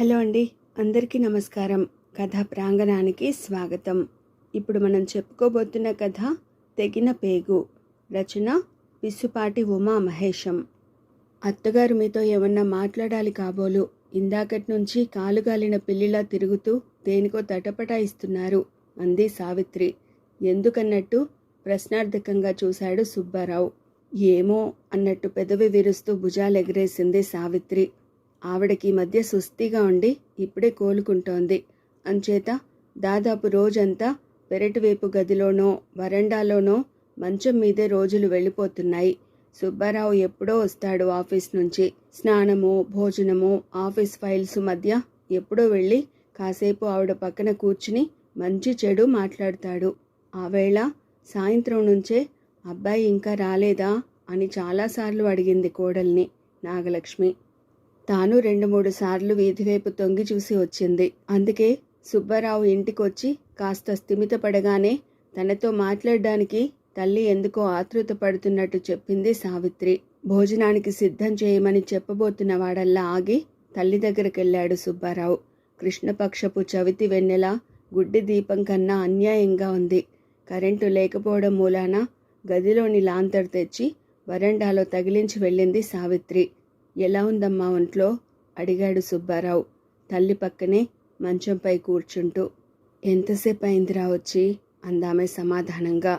Hello అండి. అందరికీ నమస్కారం. కథ ప్రాంగణానికి స్వాగతం. ఇప్పుడు మనం చెప్పుకోబోతున్న కథ తెగిన పేగు. రచన పిస్సుపాటి ఉమా మహేశం. అత్తగారు మీతో ఏమన్నా మాట్లాడాలి కాబోలు. ఇందాకటి నుంచి కాలుగాలిన పిల్లిలా తిరుగుతూ దేనికో తటపటాయిస్తున్నారు అంది సావిత్రి. ఎందుకన్నట్టు ప్రశ్నార్థకంగా చూశాడు సుబ్బారావు. ఏమో అన్నట్టు పెదవి విరుస్తూ భుజాలెగరేసింది సావిత్రి. ఆవిడకి మధ్య సుస్థిగా ఉండి ఇప్పుడే కోలుకుంటోంది. అంచేత దాదాపు రోజంతా పెరటివైపు గదిలోనో వరండాలోనో మంచం మీదే రోజులు వెళ్ళిపోతున్నాయి. సుబ్బారావు ఎప్పుడో వస్తాడు ఆఫీస్ నుంచి. స్నానము భోజనము ఆఫీస్ ఫైల్స్ మధ్య ఎప్పుడో వెళ్ళి కాసేపు ఆవిడ పక్కన కూర్చుని మంచి చెడు మాట్లాడతాడు. ఆవేళ సాయంత్రం నుంచే అబ్బాయి ఇంకా రాలేదా అని చాలాసార్లు అడిగింది కోడల్ని నాగలక్ష్మి. తాను రెండు మూడు సార్లు వీధివైపు తొంగి చూసి వచ్చింది. అందుకే సుబ్బారావు ఇంటికొచ్చి కాస్త స్థిమితపడగానే తనతో మాట్లాడడానికి తల్లి ఎందుకో ఆతృత పడుతున్నట్టు చెప్పింది సావిత్రి. భోజనానికి సిద్ధం చేయమని చెప్పబోతున్న వాడల్లా ఆగి తల్లి దగ్గరకెళ్ళాడు సుబ్బారావు. కృష్ణపక్షపు చవితి వెన్నెల గుడ్డి దీపం కన్నా అన్యాయంగా ఉంది. కరెంటు లేకపోవడం మూలాన గదిలోని లాంతర్ తెచ్చి వరండాలో తగిలించి వెళ్ళింది సావిత్రి. ఎలా ఉందమ్మా ఒంట్లో? అడిగాడు సుబ్బారావు తల్లి పక్కనే మంచంపై కూర్చుంటూ. ఎంతసేపు అయిందిరా వచ్చి? అందామె సమాధానంగా.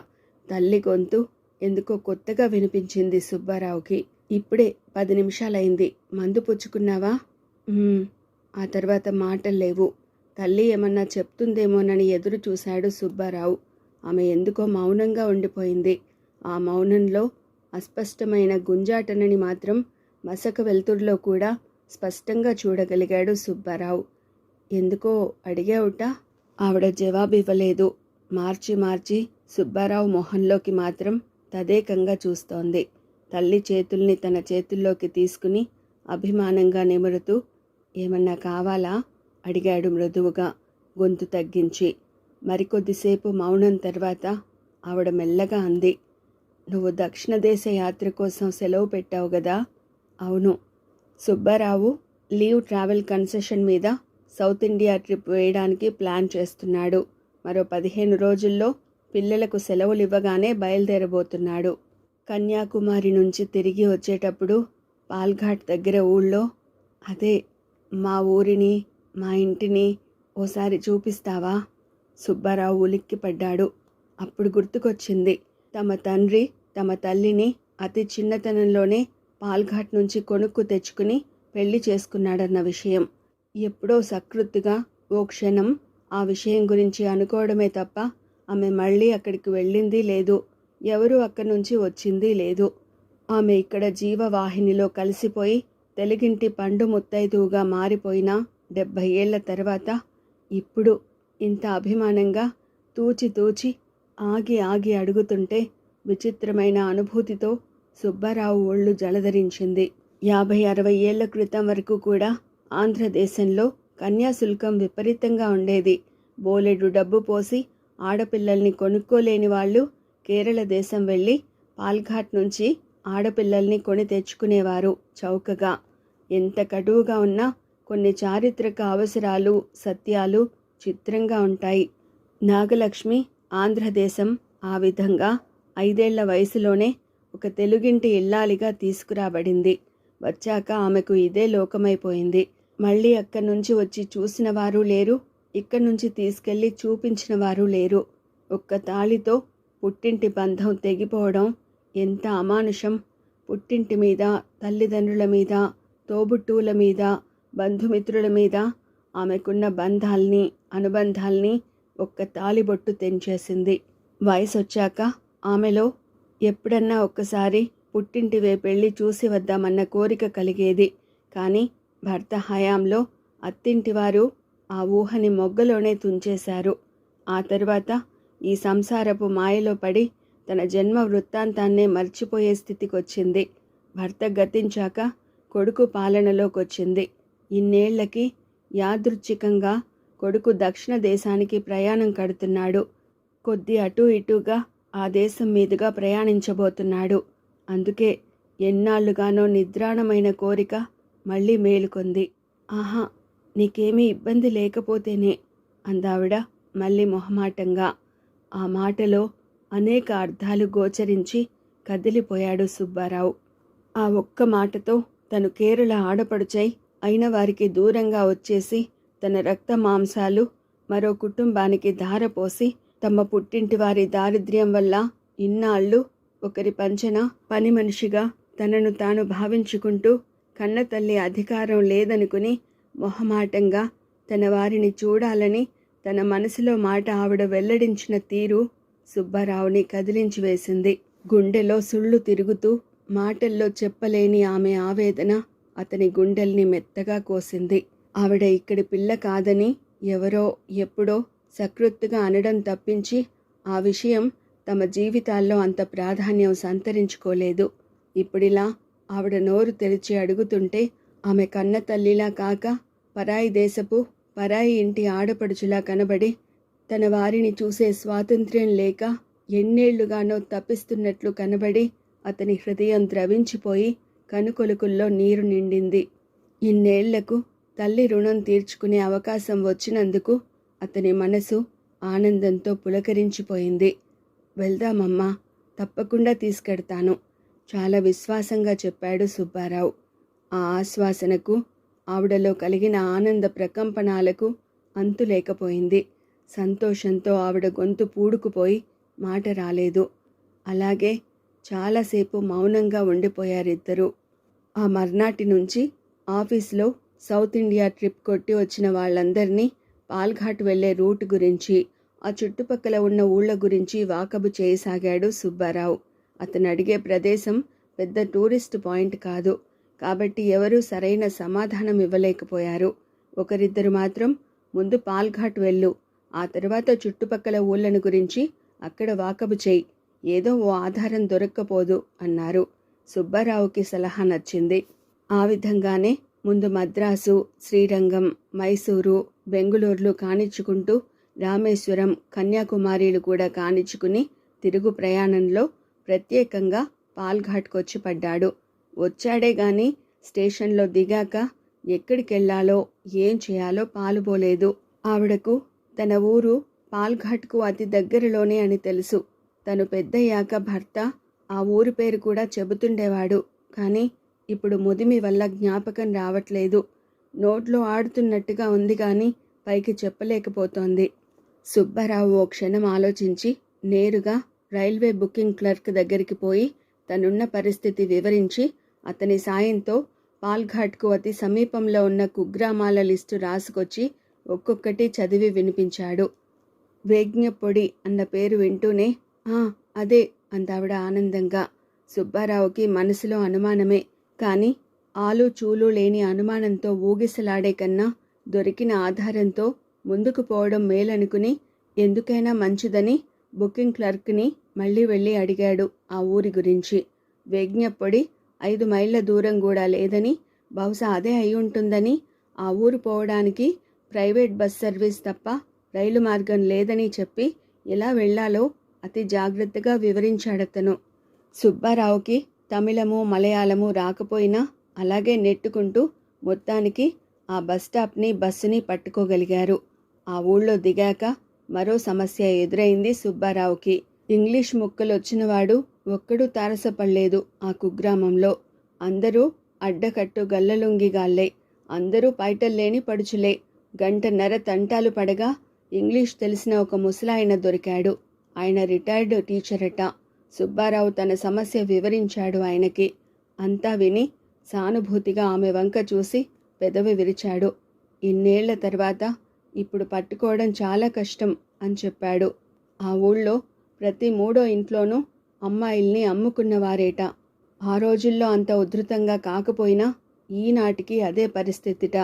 తల్లి గొంతు ఎందుకో కొత్తగా వినిపించింది సుబ్బారావుకి. ఇప్పుడే పది నిమిషాలైంది మందు పుచ్చుకున్నావా? ఆ తర్వాత మాటలు లేవు. తల్లి ఏమన్నా చెప్తుందేమోనని ఎదురు చూశాడు సుబ్బారావు. ఆమె ఎందుకో మౌనంగా ఉండిపోయింది. ఆ మౌనంలో అస్పష్టమైన గుంజాటనని మాత్రం మసక వెలుతురులో కూడా స్పష్టంగా చూడగలిగాడు సుబ్బారావు. ఎందుకో అడిగావుట? ఆవిడ జవాబు ఇవ్వలేదు మార్చి మార్చి సుబ్బారావు మొహంలోకి మాత్రం తదేకంగా చూస్తోంది. తల్లి చేతుల్ని తన చేతుల్లోకి తీసుకుని అభిమానంగా నిమురుతూ ఏమన్నా కావాలా? అడిగాడు మృదువుగా గొంతు తగ్గించి. మరికొద్దిసేపు మౌనం తర్వాత ఆవిడ మెల్లగా అంది నువ్వు దక్షిణ దేశ యాత్ర కోసం సెలవు పెట్టావు గదా? అవును. సుబ్బారావు లీవ్ ట్రావెల్ కన్సెషన్ మీద సౌత్ ఇండియా ట్రిప్ వేయడానికి ప్లాన్ చేస్తున్నాడు. మరో పదిహేను రోజుల్లో పిల్లలకు సెలవులు ఇవ్వగానే బయలుదేరబోతున్నాడు. కన్యాకుమారి నుంచి తిరిగి వచ్చేటప్పుడు పాల్ఘాట్ దగ్గర ఊళ్ళో అదే మా ఊరిని మా ఇంటిని ఓసారి చూపిస్తావా? సుబ్బారావు ఉలిక్కిపడ్డాడు. అప్పుడు గుర్తుకొచ్చింది తమ తండ్రి తమ తల్లిని అతి చిన్నతనంలోనే పాల్ఘాట్ నుంచి కొనుక్కు తెచ్చుకుని పెళ్ళి చేసుకున్నాడన్న విషయం. ఎప్పుడో సకృత్తుగా ఓ క్షణం ఆ విషయం గురించి అనుకోవడమే తప్ప ఆమె మళ్ళీ అక్కడికి వెళ్ళింది లేదు. ఎవరు అక్కడి నుంచి వచ్చింది లేదు. ఆమె ఇక్కడ జీవవాహినిలో కలిసిపోయి తెలుగింటి పండు ముత్తైదువుగా మారిపోయిన డెబ్భై ఏళ్ళ తర్వాత ఇప్పుడు ఇంత అభిమానంగా తూచి తూచి ఆగి ఆగి అడుగుతుంటే విచిత్రమైన అనుభూతితో సుబ్బారావు ఒళ్ళు జలధరించింది. యాభై అరవై ఏళ్ళ క్రితం వరకు కూడా ఆంధ్రదేశంలో కన్యాశుల్కం విపరీతంగా ఉండేది. బోలెడు డబ్బు పోసి ఆడపిల్లల్ని కొనుక్కోలేని వాళ్ళు కేరళ దేశం వెళ్ళి పాల్ఘాట్ నుంచి ఆడపిల్లల్ని కొని తెచ్చుకునేవారు చౌకగా. ఎంత కటువుగా ఉన్నా కొన్ని చారిత్రక అవసరాలు సత్యాలు చిత్రంగా ఉంటాయి. నాగలక్ష్మి ఆంధ్రదేశం ఆ విధంగా ఐదేళ్ళ వయసులోనే ఒక తెలుగింటి ఇల్లాలిగా తీసుకురాబడింది. వచ్చాక ఆమెకు ఇదే లోకమైపోయింది. మళ్ళీ అక్కడి నుంచి వచ్చి చూసిన వారు లేరు ఇక్కడి నుంచి తీసుకెళ్ళి చూపించిన వారు లేరు. ఒక్క తాళితో పుట్టింటి బంధం తెగిపోవడం ఎంత అమానుషం. పుట్టింటి మీద తల్లిదండ్రుల మీద తోబుట్టువుల మీద బంధుమిత్రుల మీద ఆమెకున్న బంధాల్ని అనుబంధాల్ని ఒక్క తాలిబొట్టు తెంచేసింది. వయసు వచ్చాక ఆమెలో ఎప్పుడన్నా ఒక్కసారి పుట్టింటి వైపెళ్ళి చూసి వద్దామన్న కోరిక కలిగేది. కానీ భర్త హయాంలో అత్తింటివారు ఆ ఊహని మొగ్గలోనే తుంచేశారు. ఆ తర్వాత ఈ సంసారపు మాయలో పడి తన జన్మ వృత్తాంతాన్నే మర్చిపోయే స్థితికొచ్చింది. భర్త గతించాక కొడుకు పాలనలోకొచ్చింది. ఇన్నేళ్ళకి యాదృచ్ఛికంగా కొడుకు దక్షిణ దేశానికి ప్రయాణం కడుతున్నాడు. కొద్ది అటూ ఇటుగా ఆ దేశం మీదుగా ప్రయాణించబోతున్నాడు. అందుకే ఎన్నాళ్ళుగానో నిద్రాణమైన కోరిక మళ్ళీ మేలుకొంది. ఆహా నీకేమీ ఇబ్బంది లేకపోతేనే అందావిడ మళ్ళీ మొహమాటంగా. ఆ మాటలో అనేక అర్థాలు గోచరించి కదిలిపోయాడు సుబ్బారావు. ఆ ఒక్క మాటతో తను కేరళ ఆడపడుచై అయిన వారికి దూరంగా వచ్చేసి తన రక్త మాంసాలు మరో కుటుంబానికి ధారపోసి తమ పుట్టింటి వారి దారిద్ర్యం వల్ల ఇన్నాళ్ళు ఒకరి పంచన పని మనిషిగా తనను తాను భావించుకుంటూ కన్నతల్లి అధికారం లేదనుకుని మొహమాటంగా తన వారిని చూడాలని తన మనసులో మాట ఆవిడ వెల్లడించిన తీరు సుబ్బారావుని కదిలించి వేసింది. గుండెలో సుళ్ళు తిరుగుతూ మాటల్లో చెప్పలేని ఆమె ఆవేదన అతని గుండెల్ని మెత్తగా కోసింది. ఆవిడ ఇక్కడి పిల్ల కాదని ఎవరో ఎప్పుడో సకృత్తుగా అనడం తప్పించి ఆ విషయం తమ జీవితాల్లో అంత ప్రాధాన్యం సంతరించుకోలేదు. ఇప్పుడిలా ఆవిడ నోరు తెరిచి అడుగుతుంటే ఆమె కన్న తల్లిలా కాక పరాయి దేశపు పరాయి ఇంటి ఆడపడుచులా కనబడి తన వారిని చూసే స్వాతంత్ర్యం లేక ఎన్నేళ్ళుగానో తప్పిస్తున్నట్లు కనబడి అతని హృదయం ద్రవించిపోయి కనుకొలుకుల్లో నీరు నిండింది. ఇన్నేళ్ళకు తల్లి రుణం తీర్చుకునే అవకాశం వచ్చినందుకు అతని మనసు ఆనందంతో పులకరించిపోయింది. వెళ్దామమ్మా తప్పకుండా తీసుకెడతాను చాలా విశ్వాసంగా చెప్పాడు సుబ్బారావు. ఆ ఆశ్వాసనకు ఆవిడలో కలిగిన ఆనంద ప్రకంపనాలకు అంతు లేకపోయింది. సంతోషంతో ఆవిడ గొంతు పూడుకుపోయి మాట రాలేదు. అలాగే చాలాసేపు మౌనంగా ఉండిపోయారిద్దరూ. ఆ మర్నాటి నుంచి ఆఫీస్లో సౌత్ ఇండియా ట్రిప్ కొట్టి వచ్చిన వాళ్ళందరినీ పాల్ఘాట్ వెళ్ళే రూట్ గురించి ఆ చుట్టుపక్కల ఉన్న ఊళ్ళ గురించి వాకబు చేయసాగాడు సుబ్బారావు. అతను అడిగే ప్రదేశం పెద్ద టూరిస్ట్ పాయింట్ కాదు. కాబట్టి ఎవరూ సరైన సమాధానం ఇవ్వలేకపోయారు. ఒకరిద్దరు మాత్రం ముందు పాల్ఘాట్ వెళ్ళు ఆ తర్వాత చుట్టుపక్కల ఊళ్ళను గురించి అక్కడ వాకబు చేయి ఏదో ఓ ఆధారం దొరక్కపోదు అన్నారు. సుబ్బారావుకి సలహా నచ్చింది. ఆ విధంగానే ముందు మద్రాసు శ్రీరంగం మైసూరు బెంగుళూరులు కానిచ్చుకుంటూ రామేశ్వరం కన్యాకుమారిలు కూడా కానిచ్చుకుని తిరుగు ప్రయాణంలో ప్రత్యేకంగా పాల్ఘాట్కొచ్చి పడ్డాడు వచ్చాడే గాని స్టేషన్లో దిగాక ఎక్కడికెళ్ళాలో ఏం చేయాలో పాలుపోలేదు. ఆవిడకు తన ఊరు పాల్ఘాట్కు అతి దగ్గరలోనే అని తెలుసు. తను పెద్దయ్యాక భర్త ఆ ఊరి పేరు కూడా చెబుతుండేవాడు. కానీ ఇప్పుడు ముదిమి వల్ల జ్ఞాపకం రావట్లేదు. నోట్లో ఆడుతున్నట్టుగా ఉంది కానీ పైకి చెప్పలేకపోతోంది. సుబ్బారావు ఓ క్షణం ఆలోచించి నేరుగా రైల్వే బుకింగ్ క్లర్క్ దగ్గరికి పోయి తనున్న పరిస్థితి వివరించి అతని సాయంతో పాల్ఘాట్కు అతి సమీపంలో ఉన్న కుగ్రామాల లిస్టు రాసుకొచ్చి ఒక్కొక్కటి చదివి వినిపించాడు. వేజ్ఞపొడి అన్న పేరు వింటూనే ఆ అదే అందావిడ ఆనందంగా. సుబ్బారావుకి మనసులో అనుమానమే కానీ ఆలు చూలు లేని అనుమానంతో ఊగిసలాడే కన్నా దొరికిన ఆధారంతో ముందుకు పోవడం మేలనుకుని ఎందుకైనా మంచిదని బుకింగ్ క్లర్క్ని మళ్ళీ వెళ్ళి అడిగాడు ఆ ఊరి గురించి. వేజ్ఞపొడి ఐదు మైళ్ళ దూరం కూడా లేదని బహుశా అదే అయి ఉంటుందని ఆ ఊరు పోవడానికి ప్రైవేట్ బస్ సర్వీస్ తప్ప రైలు మార్గం లేదని చెప్పి ఎలా వెళ్ళాలో అతి జాగ్రత్తగా వివరించాడతను. సుబ్బారావుకి తమిళము మలయాళము రాకపోయినా అలాగే నెట్టుకుంటూ మొత్తానికి ఆ బస్ స్టాప్ని బస్సుని పట్టుకోగలిగారు. ఆ ఊళ్ళో దిగాక మరో సమస్య ఎదురైంది సుబ్బారావుకి. ఇంగ్లీష్ ముక్కలు వచ్చినవాడు ఒక్కడూ తారసపడలేదు ఆ కుగ్రామంలో. అందరూ అడ్డకట్టు గల్లలుంగిగాళ్ళే. అందరూ పైటల్లేని పడుచులే. గంటన్నర తంటాలు పడగా ఇంగ్లీష్ తెలిసిన ఒక ముసలాయన దొరికాడు. ఆయన రిటైర్డ్ టీచరట. సుబ్బారావు తన సమస్య వివరించాడు ఆయనకి. అంతా విని సానుభూతిగా ఆమె వంక చూసి పెదవి విరిచాడు. ఇన్నేళ్ళ తర్వాత ఇప్పుడు పట్టుకోవడం చాలా కష్టం అని చెప్పాడు. ఆ ఊళ్ళో ప్రతి మూడో ఇంట్లోనూ అమ్మాయిల్ని అమ్ముకున్నవారేట. ఆ రోజుల్లో అంత ఉధృతంగా కాకపోయినా ఈనాటికి అదే పరిస్థితిట.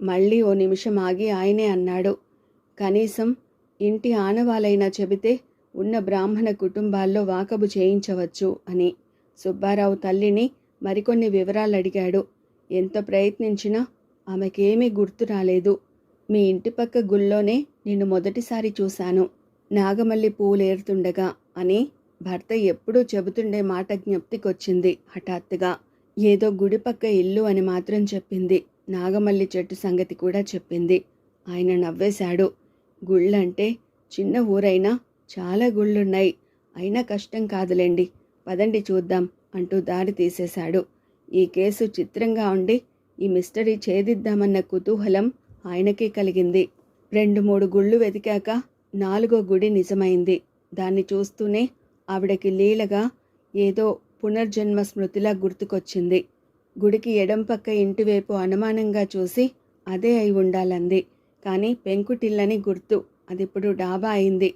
మళ్ళీ ఓ నిమిషం ఆగి ఆయనే అన్నాడు. కనీసం ఇంటి ఆనవాలైనా చెబితే ఉన్న బ్రాహ్మణ కుటుంబాల్లో వాకబు చేయించవచ్చు అని. సుబ్బారావు తల్లిని మరికొన్ని వివరాలు అడిగాడు ఎంత ప్రయత్నించినా ఆమెకేమీ గుర్తు రాలేదు. మీ ఇంటి పక్క గుళ్ళోనే నిన్ను మొదటిసారి చూశాను. నాగమల్లి పూలేరుతుండగా అని భర్త ఎప్పుడూ చెబుతుండే మాట జ్ఞప్తికొచ్చింది హఠాత్తుగా. ఏదో గుడి పక్క ఇల్లు అని మాత్రం చెప్పింది. నాగమల్లి చెట్టు సంగతి కూడా చెప్పింది. ఆయన నవ్వేశాడు. గుళ్ళంటే చిన్న ఊరైనా చాలా గుళ్ళున్నాయి. అయినా కష్టం కాదులేండి. పదండి చూద్దాం. అంటూ దారి తీసేశాడు. ఈ కేసు చిత్రంగా ఉండి ఈ మిస్టరీ ఛేదిద్దామన్న కుతూహలం ఆయనకే కలిగింది. రెండు మూడు గుళ్ళు వెతికాక నాలుగో గుడి నిజమైంది. దాన్ని చూస్తూనే ఆవిడకి లీలగా ఏదో పునర్జన్మ స్మృతిలా గుర్తుకొచ్చింది. గుడికి ఎడం పక్క ఇంటివైపు అనుమానంగా చూసి అదే అయి ఉండాలంది. కానీ పెంకుటిల్లని గుర్తు అదిప్పుడు డాబా అయింది.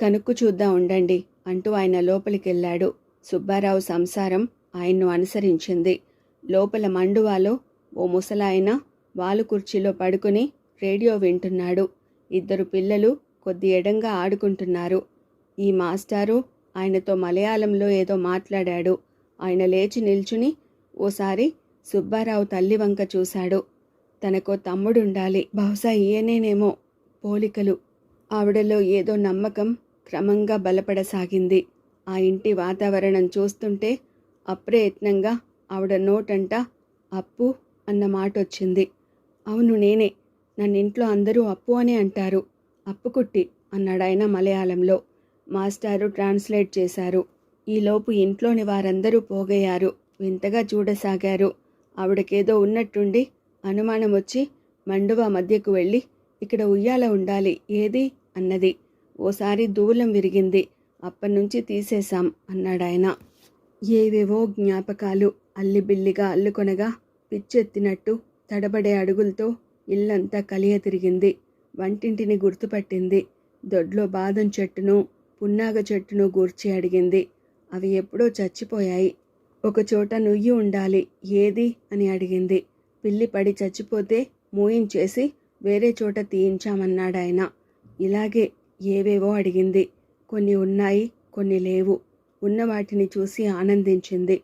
కనుక్కు చూద్దాం ఉండండి అంటూ ఆయన లోపలికెళ్ళాడు. సుబ్బారావు సంసారం ఆయన్ను అనుసరించింది. లోపల మండువాలో ఓ ముసలాయన వాలు కుర్చీలో పడుకుని రేడియో వింటున్నాడు. ఇద్దరు పిల్లలు కొద్ది ఎడంగా ఆడుకుంటున్నారు. ఈ మాస్టారు ఆయనతో మలయాళంలో ఏదో మాట్లాడాడు. ఆయన లేచి నిల్చుని ఓసారి సుబ్బారావు తల్లి వంక చూశాడు. తనకో తమ్ముడుండాలి. బహుశా ఈయనేనేమో పోలికలు. ఆవిడలో ఏదో నమ్మకం క్రమంగా బలపడసాగింది. ఆ ఇంటి వాతావరణం చూస్తుంటే అప్రయత్నంగా ఆవిడ నోటంట అప్పు అన్న మాట వచ్చింది అవును నేనే నన్నింట్లో అందరూ అప్పు అనే అంటారు. అప్పుకుట్టి అన్నాడాయన మలయాళంలో. మాస్టారు ట్రాన్స్లేట్ చేశారు. ఈలోపు ఇంట్లోని వారందరూ పోగయ్యారు. వింతగా చూడసాగారు. ఆవిడకేదో ఉన్నట్టుండి అనుమానం వచ్చి మండువా మధ్యకు వెళ్ళి ఇక్కడ ఉయ్యాల ఉండాలి ఏది? అన్నది. ఓసారి దూలం విరిగింది. అప్పనుంచి తీసేశాం అన్నాడాయన. ఏవేవో జ్ఞాపకాలు అల్లిబిల్లిగా అల్లుకొనగా పిచ్చెత్తినట్టు తడబడే అడుగులతో ఇల్లంతా కలియ తిరిగింది. వంటింటిని గుర్తుపట్టింది. దొడ్లో బాదం చెట్టును పున్నాగ చెట్టును గూర్చి అడిగింది. అవి ఎప్పుడో చచ్చిపోయాయి. ఒకచోట నుయ్యి ఉండాలి ఏది? అని అడిగింది. పిల్లి పడి చచ్చిపోతే మూయించేసి వేరే చోట తీయించామన్నాడాయన. ఇలాగే ఏవేవో అడిగింది. కొన్ని ఉన్నాయి కొన్ని లేవు. ఉన్న వాటిని చూసి ఆనందించింది.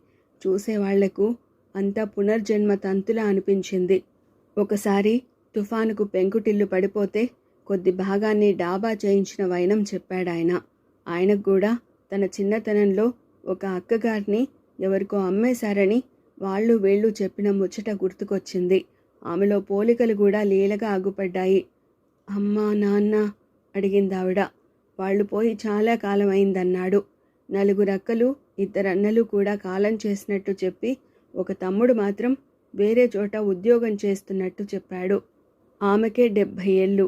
చూసేవాళ్ళకు అంతా పునర్జన్మ తంతులా అనిపించింది. ఒకసారి తుఫానుకు పెంకుటిల్లు పడిపోతే కొద్ది భాగాన్ని డాబా చేయించిన వైనం చెప్పాడాయన. ఆయనకు కూడా తన చిన్నతనంలో ఒక అక్కగారిని ఎవరికో అమ్మేశారని వాళ్ళు వీళ్ళు చెప్పిన ముచ్చట గుర్తుకొచ్చింది. ఆమెలో పోలికలు కూడా లీలగా ఆగుపడ్డాయి. అమ్మా నాన్న అడిగిందావిడ. వాళ్ళు పోయి చాలా కాలం అయిందన్నాడు నలుగురు అక్కలు ఇద్దరన్నలు కూడా కాలం చేసినట్టు చెప్పి ఒక తమ్ముడు మాత్రం వేరే చోట ఉద్యోగం చేస్తున్నట్టు చెప్పాడు. ఆమెకే డెబ్భై ఏళ్ళు.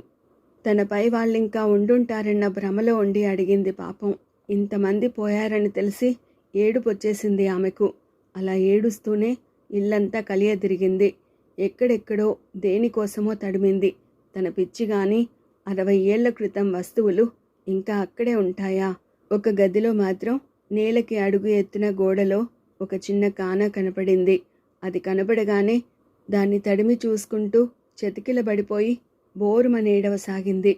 తనపై వాళ్ళింకా ఉండుంటారన్న భ్రమలో ఉండి అడిగింది పాపం. ఇంతమంది పోయారని తెలిసి ఏడుపొచ్చేసింది ఆమెకు. అలా ఏడుస్తూనే ఇల్లంతా కలియదిరిగింది. ఎక్కడెక్కడో దేనికోసమో తడిమింది. తన పిచ్చి గాని అరవై ఏళ్ళ క్రితం వస్తువులు ఇంకా అక్కడే ఉంటాయా? ఒక గదిలో మాత్రం నేలకి అడుగు ఎత్తిన గోడలో ఒక చిన్న కాన కనపడింది. అది కనపడగానే దాన్ని తడిమి చూసుకుంటూ చెతికిలబడిపోయి బోరుమనేడవసాగింది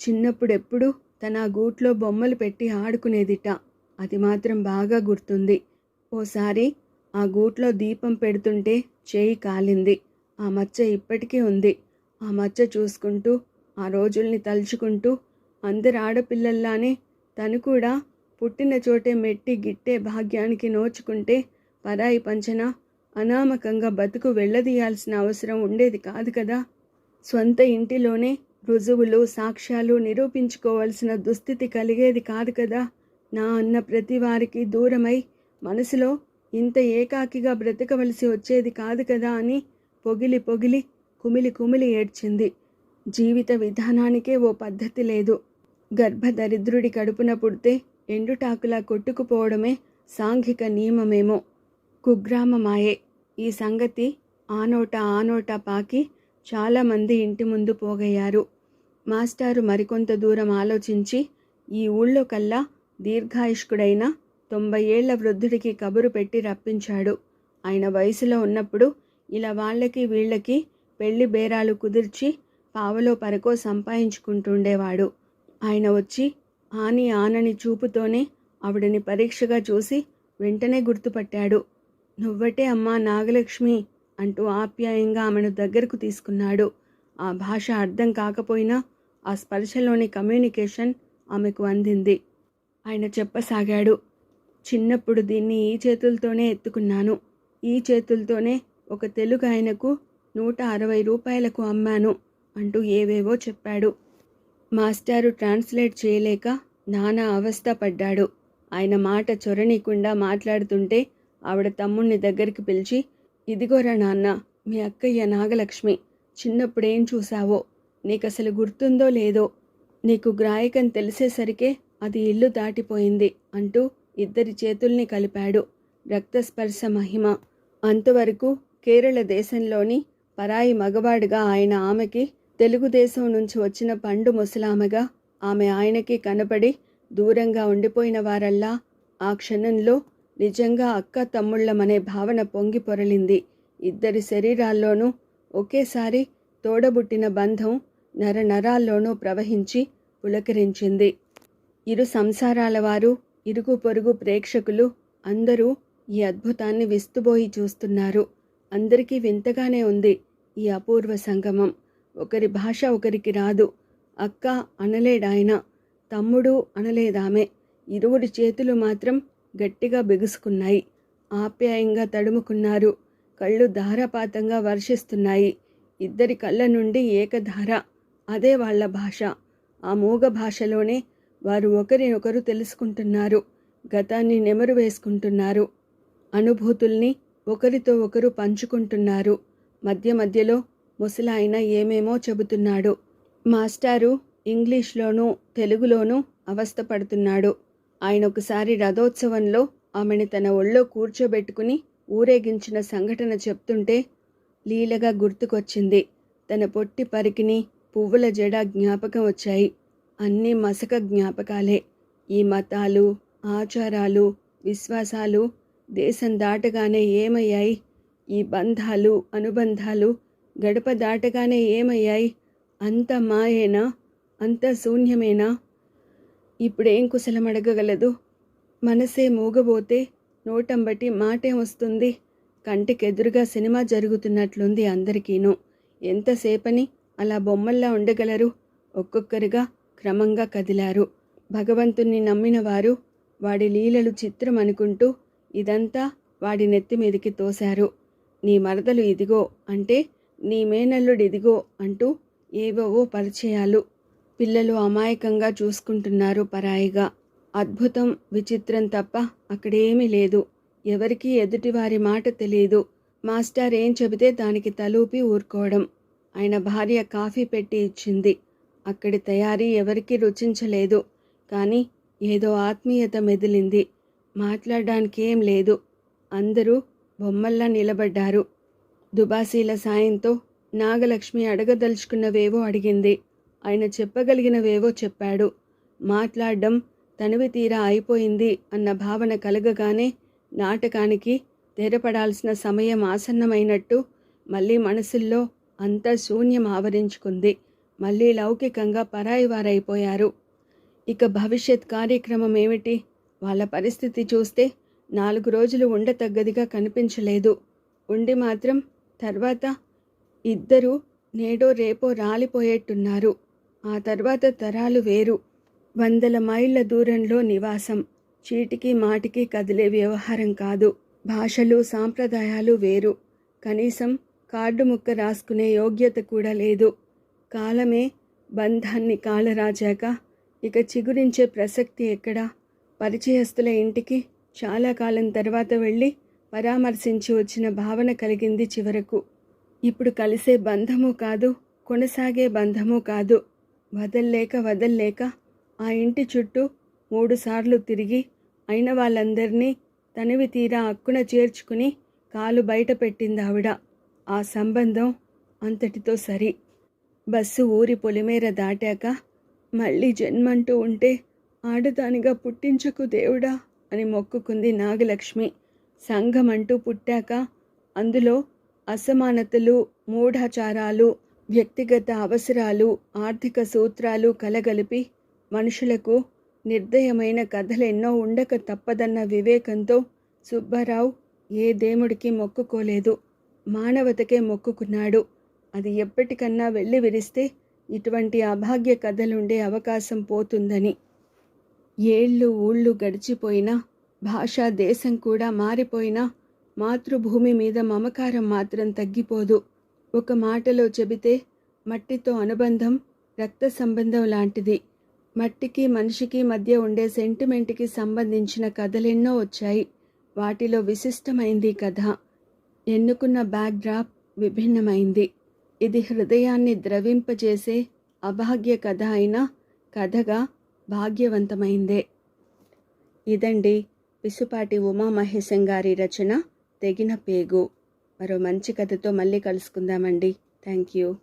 చిన్నప్పుడెప్పుడు తన ఆ గూట్లో బొమ్మలు పెట్టి ఆడుకునేదిట. అది మాత్రం బాగా గుర్తుంది. ఓసారి ఆ గూట్లో దీపం పెడుతుంటే చేయి కాలింది. ఆ మచ్చ ఇప్పటికీ ఉంది. ఆ మచ్చ చూసుకుంటూ ఆ రోజుల్ని తలుచుకుంటూ అందరు ఆడపిల్లల్లానే తను కూడా పుట్టిన చోటే మెట్టి గిట్టే భాగ్యానికి నోచుకుంటే పరాయి పంచన అనామకంగా బతుకు వెళ్ళదీయాల్సిన అవసరం ఉండేది కాదు కదా. స్వంత ఇంటిలోనే రుజువులు సాక్ష్యాలు నిరూపించుకోవాల్సిన దుస్థితి కలిగేది కాదు కదా. నా అన్న ప్రతి వారికి దూరమై మనసులో ఇంత ఏకాకిగా బ్రతకవలసి వచ్చేది కాదు కదా అని పొగిలి పొగిలి కుమిలి కుమిలి ఏడ్చింది. జీవిత విధానానికే ఓ పద్ధతి లేదు. గర్భదరిద్రుడి కడుపున పుడితే ఎండుటాకులా కొట్టుకుపోవడమే సాంఘిక నియమమేమో. కుగ్రామమాయే. ఈ సంగతి ఆనోట ఆనోట పాకి చాలామంది ఇంటి ముందు పోగయ్యారు. మాస్టారు మరికొంత దూరం ఆలోచించి ఈ ఊళ్ళో కల్లా దీర్ఘాయుష్కుడైన తొంభై ఏళ్ళ వృద్ధుడికి కబురు పెట్టి రప్పించాడు. ఆయన వయసులో ఉన్నప్పుడు ఇలా వాళ్ళకి వీళ్ళకి పెళ్ళి బేరాలు కుదిర్చి పావలో పరకో సంపాదించుకుంటుండేవాడు ఆయన వచ్చి ఆని ఆనని చూపుతోనే ఆవిడని పరీక్షగా చూసి వెంటనే గుర్తుపట్టాడు. నువ్వటే అమ్మా నాగలక్ష్మి అంటూ ఆప్యాయంగా ఆమెను దగ్గరకు తీసుకున్నాడు. ఆ భాష అర్థం కాకపోయినా ఆ స్పర్శలోని కమ్యూనికేషన్ ఆమెకు అందింది. ఆయన చెప్పసాగాడు చిన్నప్పుడు దీన్ని ఈ చేతులతోనే ఎత్తుకున్నాను. ఈ చేతులతోనే ఒక తెలుగు ఆయనకు నూట అరవై రూపాయలకు అమ్మాను అంటూ ఏవేవో చెప్పాడు. మాస్టారు ట్రాన్స్లేట్ చేయలేక నానా అవస్థ పడ్డాడు ఆయన మాట చొరనీకుండా మాట్లాడుతుంటే ఆవిడ తమ్ముణ్ణి దగ్గరికి పిలిచి ఇదిగోరా నాన్న మీ అక్కయ్య నాగలక్ష్మి చిన్నప్పుడేం చూసావో నీకసలు గుర్తుందో లేదో? నీకు గ్రాయకం తెలిసేసరికే అది ఇల్లు దాటిపోయింది అంటూ ఇద్దరి చేతుల్ని కలిపాడు. రక్తస్పర్శ మహిమ. అంతవరకు కేరళ దేశంలోని పరాయి మగవాడుగా ఆయన ఆమెకి తెలుగుదేశం నుంచి వచ్చిన పండు ముసలామెగా ఆమె ఆయనకి కనపడి దూరంగా ఉండిపోయిన వారల్లా ఆ క్షణంలో నిజంగా అక్క తమ్ముళ్ళమనే భావన పొంగి పొరలింది. ఇద్దరి శరీరాల్లోనూ ఒకేసారి తోడబుట్టిన బంధం నరనరాల్లోనూ ప్రవహించి పులకరించింది. ఇరు సంసారాల వారు ఇరుగు పొరుగు ప్రేక్షకులు అందరూ ఈ అద్భుతాన్ని విస్తుబోయి చూస్తున్నారు. అందరికీ వింతగానే ఉంది ఈ అపూర్వ సంగమం. ఒకరి భాష ఒకరికి రాదు. అక్క అనలేడాయన తమ్ముడు అనలేదామె. ఇరువురి చేతులు మాత్రం గట్టిగా బిగుసుకున్నాయి. ఆప్యాయంగా తడుముకున్నారు. కళ్ళు ధారాపాతంగా వర్షిస్తున్నాయి. ఇద్దరి కళ్ళ నుండి ఏకధార. అదే వాళ్ళ భాష. ఆ మూగ భాషలోనే వారు ఒకరినొకరు తెలుసుకుంటున్నారు. గతాన్ని నెమరు వేసుకుంటున్నారు. అనుభూతుల్ని ఒకరితో ఒకరు పంచుకుంటున్నారు. మధ్య మధ్యలో ముసలాయన ఏమేమో చెబుతున్నాడు. మాస్టారు ఇంగ్లీష్లోనూ తెలుగులోనూ అవస్థపడుతున్నాడు. ఆయన ఒకసారి రథోత్సవంలో ఆమెను తన ఒళ్ళో కూర్చోబెట్టుకుని ఊరేగించిన సంఘటన చెప్తుంటే లీలగా గుర్తుకొచ్చింది. తన పొట్టి పరికిని పువ్వుల జడ జ్ఞాపకం వచ్చాయి. అన్నీ మసక జ్ఞాపకాలే. ఈ మతాలు ఆచారాలు విశ్వాసాలు దేశం దాటగానే ఏమయ్యాయి? ఈ బంధాలు అనుబంధాలు గడప దాటగానే ఏమయ్యాయి? అంత మాయేనా? అంత శూన్యమేనా? ఇప్పుడేం కుశలం అడగగలదు మనసే మూగబోతే నోటంబటి మాటే వస్తుంది. కంటికెదురుగా సినిమా జరుగుతున్నట్లుంది అందరికీనూ. ఎంతసేపని అలా బొమ్మల్లా ఉండగలరు? ఒక్కొక్కరుగా క్రమంగా కదిలారు. భగవంతుణ్ణి నమ్మిన వారు వాడి లీలలు చిత్రం అనుకుంటూ ఇదంతా వాడి నెత్తి మీదికి తోశారు. నీ మరదలు ఇదిగో అంటే నీ మేనల్లుడిదిగో అంటూ ఏవేవో పరిచయాలు. పిల్లలు అమాయకంగా చూసుకుంటున్నారు పరాయిగా. అద్భుతం విచిత్రం తప్ప అక్కడేమీ లేదు. ఎవరికీ ఎదుటివారి మాట తెలియదు మాస్టర్ ఏం చెబితే దానికి తలూపి ఊరుకోవడం. ఆయన భార్య కాఫీ పెట్టి ఇచ్చింది. అక్కడి తయారీ ఎవరికీ రుచించలేదు. కానీ ఏదో ఆత్మీయత మెదిలింది. మాట్లాడడానికి ఏం లేదు. అందరూ బొమ్మల్లా నిలబడ్డారు. దుబాసీల సాయంతో నాగలక్ష్మి అడగదలుచుకున్నవేవో అడిగింది. ఆయన చెప్పగలిగినవేవో చెప్పాడు. మాట్లాడడం తనివి తీరా అయిపోయింది అన్న భావన కలగగానే నాటకానికి తెరపడాల్సిన సమయం ఆసన్నమైనట్టు మళ్ళీ మనసుల్లో అంతా శూన్యం ఆవరించుకుంది. మళ్ళీ లౌకికంగా పరాయివారైపోయారు ఇక భవిష్యత్ కార్యక్రమం ఏమిటి? వాళ్ళ పరిస్థితి చూస్తే నాలుగు రోజులు ఉండతగ్గదిగా కనిపించలేదు. ఉండి మాత్రం తర్వాత ఇద్దరు నేడో రేపో రాలిపోయేట్టున్నారు. ఆ తర్వాత తరాలు వేరు. వందల మైళ్ళ దూరంలో నివాసం. చీటికి మాటికి కదిలే వ్యవహారం కాదు. భాషలు సాంప్రదాయాలు వేరు. కనీసం కార్డు ముక్క రాసుకునే యోగ్యత కూడా లేదు. కాలమే బంధాన్ని కాలరాజాక. ఇక చిగురించే ప్రసక్తి ఎక్కడా? పరిచయస్తుల ఇంటికి చాలా కాలం తర్వాత వెళ్ళి పరామర్శించి వచ్చిన భావన కలిగింది చివరకు. ఇప్పుడు కలిసే బంధము కాదు కొనసాగే బంధము కాదు. వదల్లేక వదల్లేక ఆ ఇంటి చుట్టూ మూడుసార్లు తిరిగి అయిన వాళ్ళందరినీ తనివి తీరా అక్కున చేర్చుకుని కాలు బయట పెట్టింది ఆవిడ. ఆ సంబంధం అంతటితో సరి. బస్సు ఊరి పొలిమేర దాటాక మళ్ళీ జన్మంటూ ఉంటే ఆడదానిగా పుట్టించకు దేవుడా అని మొక్కుకుంది నాగలక్ష్మి. సంఘం అంటూ పుట్టాక అందులో అసమానతలు మూఢాచారాలు వ్యక్తిగత అవసరాలు ఆర్థిక సూత్రాలు కలగలిపి మనుషులకు నిర్దయమైన కథలెన్నో ఉండక తప్పదన్న వివేకంతో సుబ్బారావు ఏ దేవుడికి మొక్కుకోలేదు మానవతకే మొక్కుకున్నాడు. అది ఎప్పటికన్నా వెళ్ళి విరిస్తే ఇటువంటి అభాగ్య కథలుండే అవకాశం పోతుందని. ఏళ్ళు ఊళ్ళు గడిచిపోయినా భాషా దేశం కూడా మారిపోయినా మాతృభూమి మీద మమకారం మాత్రం తగ్గిపోదు. ఒక మాటలో చెబితే మట్టితో అనుబంధం రక్త సంబంధం లాంటిది. మట్టికి మనిషికి మధ్య ఉండే సెంటిమెంట్కి సంబంధించిన కథలెన్నో వచ్చాయి. వాటిలో విశిష్టమైంది కథ. ఎన్నుకున్న బ్యాక్డ్రాప్ విభిన్నమైంది. ఇది హృదయాన్ని ద్రవింపజేసే అభాగ్య కథ అయినా కథగా భాగ్యవంతమైందే. ఇదండి పిసుపాటి ఉమామహేశం గారి రచన తెగిన పేగు. మరో మంచి కథతో మళ్ళీ కలుసుకుందామండి. Thank you